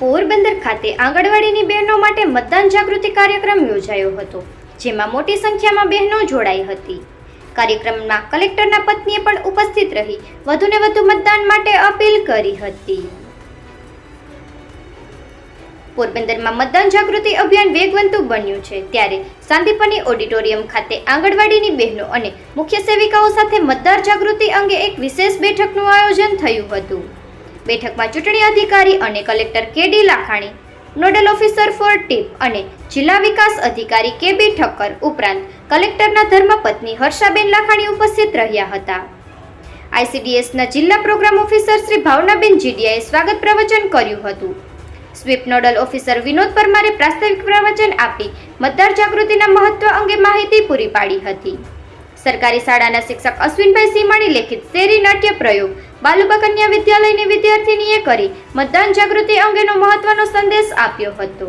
પોરબંદર ખાતે આંગણવાડીની બહેનો માટે મતદાન જાગૃતિ કાર્યક્રમ યોજાયો હતો, જેમાં મોટી સંખ્યામાં બહેનો જોડાઈ હતી. કાર્યક્રમમાં કલેક્ટરના પત્નીએ પણ ઉપસ્થિત રહી વધુને વધુ મતદાન માટે અપીલ કરી હતી. પોરબંદરમાં મતદાન જાગૃતિ અભિયાન વેગવંતું બન્યું છે, ત્યારે શાંતિપની ઓડિટોરિયમ ખાતે આંગણવાડીની બહેનો અને મુખ્ય સેવિકાઓ સાથે મતદાર જાગૃતિ અંગે એક વિશેષ બેઠકનું આયોજન થયું હતું. બેઠકમાં ચૂંટણી અધિકારી અને collector K D Lakhani, nodal officer for tip અને જિલ્લા વિકાસ અધિકારી કે બી ઠક્કર ઉપરાંત કલેક્ટરના ધર્મપત્ની હર્ષાબેન લાખાણી ઉપસ્થિત રહ્યા હતા. આઈસીડીએસના જિલ્લા પ્રોગ્રામ ઓફિસર શ્રી ભાવનાબેન જીડિયાએ સ્વાગત પ્રવચન કર્યું હતું. સ્વીપ નોડલ ઓફિસર વિનોદ પરમારે પ્રાસ્તાવિક પ્રવચન આપી મતદાર જાગૃતિના મહત્વ અંગે માહિતી પૂરી પાડી હતી. સરકારી શાળાના શિક્ષક અશ્વિનભાઈ સીમાણી લેખિત શેરી નાટ્ય પ્રયોગ બાલુબા કન્યા વિદ્યાલયની વિદ્યાર્થીનીએ કરી મતદાન જાગૃતિ અંગેનો મહત્વનો સંદેશ આપ્યો હતો.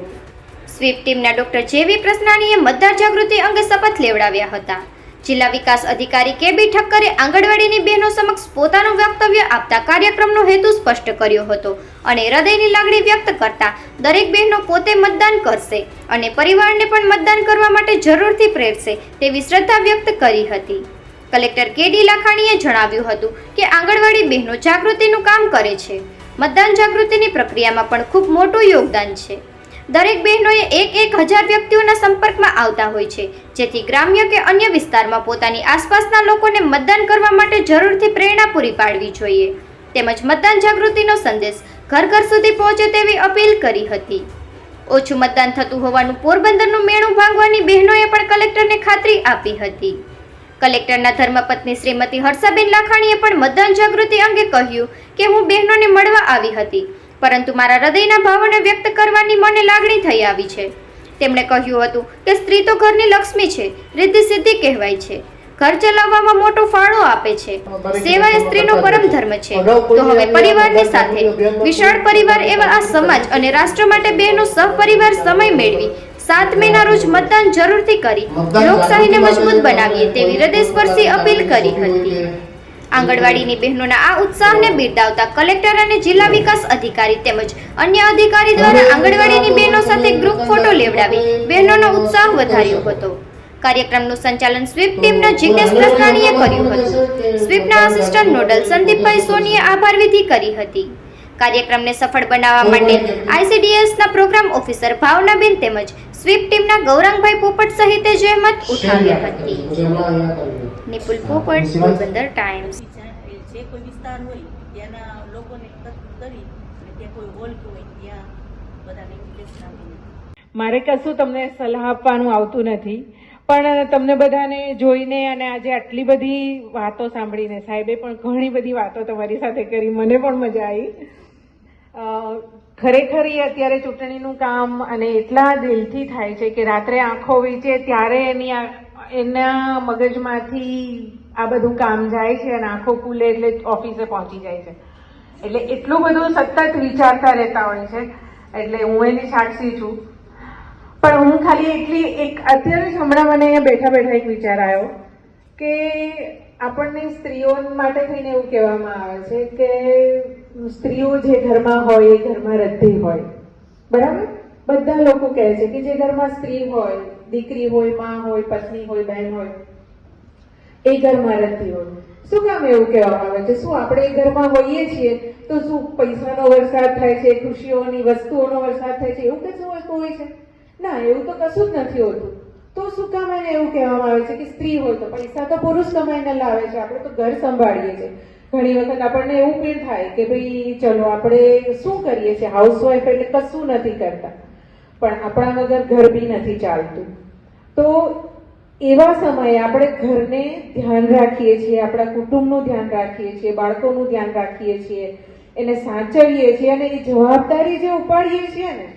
સ્વીપ ટીમના ડોક્ટર જેવી પ્રસનાણીએ મતદાર જાગૃતિ અંગે શપથ લેવડાવ્યા હતા. જિલ્લા વિકાસ અધિકારી કે બી ઠક્કરે આંગણવાડીની બહેનો સમક્ષ પોતાનું વક્તવ્ય આપતા કાર્યક્રમનો હેતુ સ્પષ્ટ કર્યો હતો અને હૃદયની લાગણી વ્યક્ત કરતા દરેક બહેનો પોતે મતદાન કરશે અને પરિવારને પણ મતદાન કરવા માટે જરૂરથી પ્રેરશે તેવી શ્રદ્ધા વ્યક્ત કરી હતી. કલેક્ટર કે ડી લાખાણીએ જણાવ્યું હતું કે આંગણવાડી બહેનો જાગૃતિનું કામ કરે છે. મતદાન જાગૃતિની પ્રક્રિયામાં પણ ખૂબ મોટું યોગદાન છે. દરેક બહેનોએ એક એક હજાર વ્યક્તિઓના સંપર્કમાં આવતા હોય છે. જેથી ગ્રામ્ય કે અન્ય વિસ્તારમાં પોતાની આસપાસના લોકોને મતદાન કરવા માટે જરૂરથી પ્રેરણા પૂરી પાડવી જોઈએ. તેમજ મતદાન જાગૃતિનો સંદેશ ઘર ઘર સુધી પહોંચે તેવી અપીલ કરી હતી. ઓછું મતદાન થતું હોવાનું પોરબંદરનું મેણું ભાંગવાની બહેનોએ પણ કલેક્ટરને ખાતરી આપી હતી. કલેક્ટરના ધર્મપત્ની શ્રીમતી હર્ષાબેન લાખાણીએ પણ મતદાન જાગૃતિ અંગે કહ્યું કે હું બહેનોને મળવા આવી હતી. પરંતુ મારા હૃદયના ભાવોને વ્યક્ત કરવાની મને લાગણી થઈ આવી છે. તેમણે કહ્યું હતું કે સ્ત્રી તો ઘરની લક્ષ્મી છે રિદ્ધિ સિદ્ધિ કહેવાય છે. ઘર ચલાવવામાં મોટો ફાળો આપે છે. સેવા એ સ્ત્રીનો પરમ ધર્મ છે. તો હવે પરિવારની સાથે વિશાળ પરિવાર એવા આ સમાજ અને રાષ્ટ્ર માટે બહેનો સહપરિવાર સમય મેળવી, સાત મેના રોજ મતદાન જરૂરથી કરી, લોકશાહીને મજબૂત બનાવીએ તેવી હૃદયસ્પર્શી અપીલ કરી હતી. આંગણવાડીની બહેનોના આ ઉત્સાહને બિરદાવતા કલેક્ટર અને જિલ્લા વિકાસ અધિકારી તેમજ અન્ય અધિકારી દ્વારા આંગણવાડીની બહેનો સાથે ગ્રુપ ફોટો લેવડાવી બહેનોનો ઉત્સાહ વધાર્યો હતો. કાર્યક્રમનું સંચાલન સ્વીપ ટીમના જિગ્નેશ પ્રસ્થાનીએ કર્યું હતું. સ્વીપના આસિસ્ટન્ટ નોડલ સંદીપભાઈ સોનીએ આભાર વિધિ કરી હતી. કાર્યક્રમને સફળ બનાવવા માટે આઈસીડીએસના પ્રોગ્રામ ઓફિસર ભાવનાબેન તેમજ સ્વીપ ટીમના ગૌરાંગભાઈ પોપટ સહિતે જહેમત ઉઠાવી હતી. નિપુલ પોપટ પોરબંદર ટાઈમ્સ જે કોઈ વિસ્તાર હોય ત્યાંના લોકોને એકત્રિત કરી અને ત્યાં કોઈ હોલ કે હોય ત્યાં બધાને ઇન્વિટેશન આપીને. મારે કશું તમને સલાહ આપવાનું આવતું નથી પણ તમને બધાને જોઈને અને આજે આટલી બધી વાતો સાંભળીને સાહેબે પણ ઘણી બધી વાતો તમારી સાથે કરી મને પણ મજા આવી. ખરેખર એ અત્યારે ચૂંટણીનું કામ અને એટલા દિલથી થાય છે કે રાત્રે આંખો વીચે ત્યારે એની આ- એના મગજમાંથી આ બધું કામ જાય છે અને આંખો ખુલે એટલે ઓફિસે પહોંચી જાય છે. એટલે એટલું બધું સતત વિચારતા રહેતા હોય છે, એટલે હું એની સાક્ષી છું. પણ હું ખાલી એટલી, એક અત્યારે જ હમણાં મને અહીંયા બેઠા બેઠા એક વિચાર આવ્યો કે આપણને સ્ત્રીઓ માટે થઈને એવું કહેવામાં આવે છે કે સ્ત્રીઓ જે ઘરમાં હોય એ ઘરમાં રદ્દી હોય. બરાબર? બધા લોકો કહે છે કે જે ઘરમાં સ્ત્રી હોય દીકરી હોય, માં હોય, પત્ની હોય બહેન હોય, એ ઘરમાં રહેતી હોય. શું કામ એવું કહેવામાં આવે છે? શું આપણે એ ઘરમાં હોઈએ છીએ તો શું પૈસાનો વરસાદ થાય છે, ખુશીઓની વસ્તુઓનો વરસાદ થાય છે? એવું કશું હોતું હોય છે? ના, એવું તો કશું જ નથી હોતું. તો શું કામ એને એવું કહેવામાં આવે છે કે સ્ત્રી હોય તો પૈસા તો પુરુષ કમાઈને લાવે છે. આપણે તો ઘર સંભાળીએ છીએ. ઘણી વખત આપણને એવું પણ થાય કે ભાઈ ચલો, આપણે શું કરીએ છીએ? હાઉસવાઈફ એટલે કશું નથી કરતા. પણ આપણા વગર ઘર બી નથી ચાલતું. તો એવા સમયે આપણે ઘરને ધ્યાન રાખીએ છીએ, આપણા કુટુંબનું ધ્યાન રાખીએ છીએ, બાળકોનું ધ્યાન રાખીએ છીએ, એને સાચવીએ છીએ અને એ જવાબદારી જે ઉપાડીએ છીએ ને,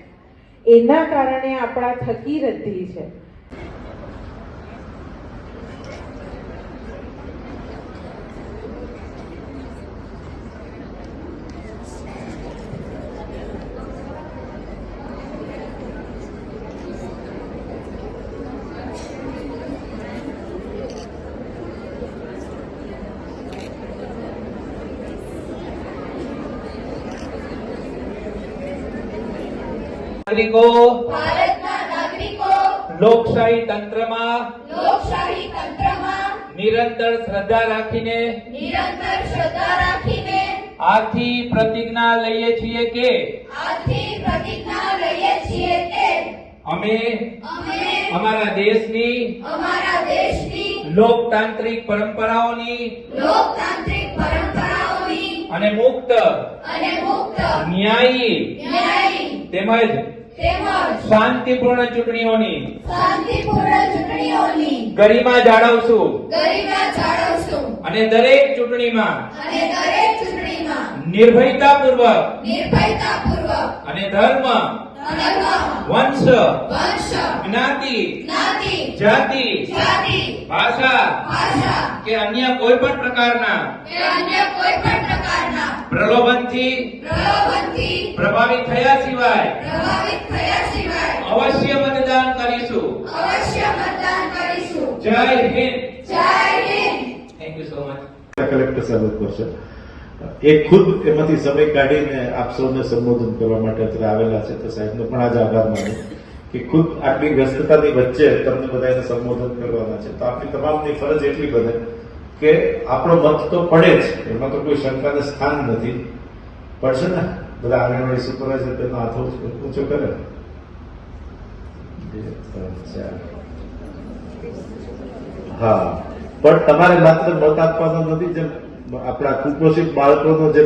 એના કારણે આપણા થકી રદ્દી છે. નાગરિકો લોકશાહી તંત્રમાં લોકશાહી તંત્રમાં નિરંતર શ્રદ્ધા રાખીને નિરંતર શ્રદ્ધા રાખીને આથી પ્રતિજ્ઞા લઈએ છીએ કે આથી પ્રતિજ્ઞા લઈએ છીએ કે અમે અમે અમારા દેશની અમારા દેશની લોકતાંત્રિક પરંપરાઓની લોકતાંત્રિક પરંપરાઓની અને મુક્ત અને મુક્ત ન્યાયી ન્યાયી તેમજ તેમજ શાંતિપૂર્ણ ચૂંટણીઓની. શાંતિપૂર્ણ ચૂંટણીઓની. ગરિમા જાળવશું. ગરિમા જાળવશું. અને દરેક ચૂંટણીમાં અને દરેક ચૂંટણીમાં નિર્ભયતાપૂર્વક નિર્ભયતાપૂર્વક અને ધર્મ વંશ વંશ જ્ઞાતિ જ્ઞાતિ જાતિ જાતિ ભાષા ભાષા કે અન્ય કોઈ પણ પ્રકારના કે અન્ય કોઈ પણ પ્રકારના પ્રલોભનથી પ્રલોભનથી પ્રભાવિત થયા સિવાય પ્રભાવિત થયા સિવાય અવશ્ય મતદાન કરીશું. અવશ્ય મતદાન કરીશું. જય હિન્દ. જય Hind. Thank you so much collector સાહેબ છે એ ખુદ એમાંથી સમય કાઢીને આપ સૌને સંબોધન કરવા માટે અત્યારે આવેલા છે. તો સાહેબનો પણ આજે આભાર માનું કે ખુદ આટલી વ્યસ્તતાની વચ્ચે તમને બધાને સંબોધન કરવાના છે. તો આપણી તમામની ફરજ એટલી બને કે આપણો મત તો પડે જ. એમાં તો કોઈ શંકાને સ્થાન નથી. પડશે ને? બધા આંગણવાડી છે, તેનો હાથ ઊંચો કરે. હા. પણ તમારે માત્ર મત આપવાનો નથી જેમ આપણા કુપોષિત બાળકોનો જે